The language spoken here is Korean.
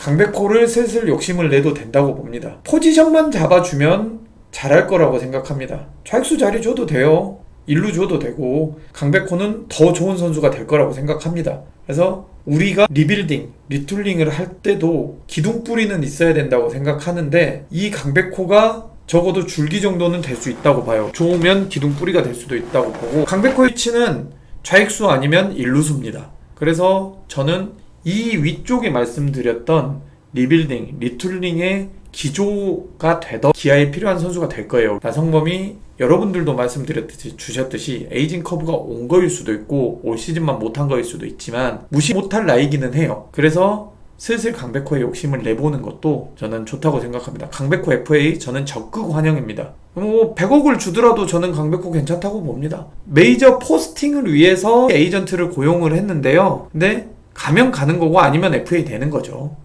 강백호를 슬슬 욕심을 내도 된다고 봅니다. 포지션만 잡아주면 잘할 거라고 생각합니다. 좌익수 자리 줘도 돼요. 일루 줘도 되고 강백호는 더 좋은 선수가 될 거라고 생각합니다. 그래서 우리가 리빌딩, 리툴링을 할 때도 기둥뿌리는 있어야 된다고 생각하는데 이 강백호가 적어도 줄기 정도는 될 수 있다고 봐요. 좋으면 기둥뿌리가 될 수도 있다고 보고 강백호 위치는 좌익수 아니면 일루수입니다. 그래서 저는 이 위쪽에 말씀드렸던 리빌딩, 리툴링의 기조가 되던 기아에 필요한 선수가 될 거예요. 나성범이 여러분들도 말씀드렸듯이 주셨듯이 에이징 커브가 온 거일 수도 있고 올 시즌만 못한 거일 수도 있지만 무시 못할 나이기는 해요. 그래서 슬슬 강백호의 욕심을 내보는 것도 저는 좋다고 생각합니다. 강백호 FA 저는 적극 환영입니다. 뭐 100억을 주더라도 저는 강백호 괜찮다고 봅니다. 메이저 포스팅을 위해서 에이전트를 고용을 했는데요. 근데 가면 가는 거고 아니면 FA 되는 거죠.